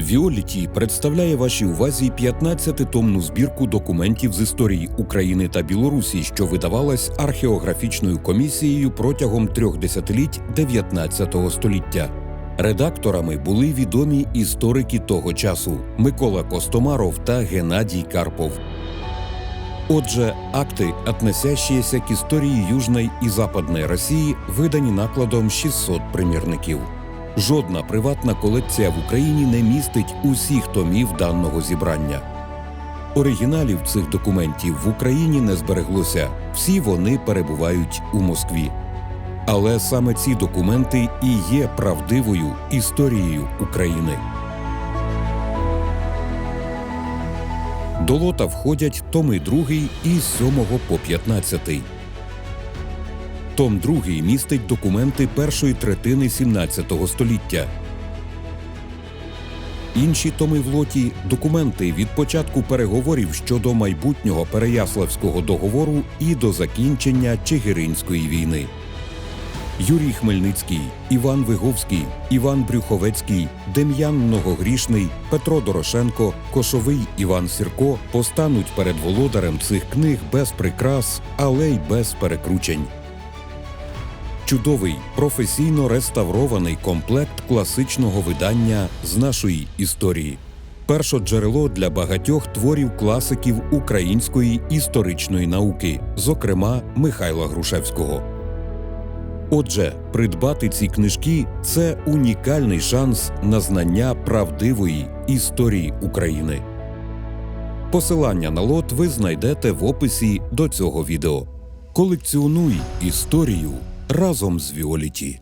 Віоліті представляє вашій увазі 15-томну збірку документів з історії України та Білорусі, що видавалась археографічною комісією протягом трьох десятиліть 19 століття. Редакторами були відомі історики того часу Микола Костомаров та Геннадій Карпов. Отже, акты, относящиеся к истории Южной и Западной Росії, видані накладом 600 примірників. Жодна приватна колекція в Україні не містить усіх томів даного зібрання. Оригіналів цих документів в Україні не збереглося, всі вони перебувають у Москві. Але саме ці документи і є правдивою історією України. До лота входять томи 2 із 7 по 15. Том 2 містить документи першої третини 17 століття. Інші томи в лоті документи від початку переговорів щодо майбутнього Переяславського договору і до закінчення Чигиринської війни. Юрій Хмельницький, Іван Виговський, Іван Брюховецький, Дем'ян Многогрішний, Петро Дорошенко, Кошовий Іван Сірко постануть перед володарем цих книг без прикрас, але й без перекручень. Чудовий професійно реставрований комплект класичного видання з нашої історії. Першоджерело для багатьох творів класиків української історичної науки, зокрема Михайла Грушевського. Отже, придбати ці книжки це унікальний шанс на знання правдивої історії України. Посилання на лот ви знайдете в описі до цього відео. Колекціонуй історію разом з Віоліті.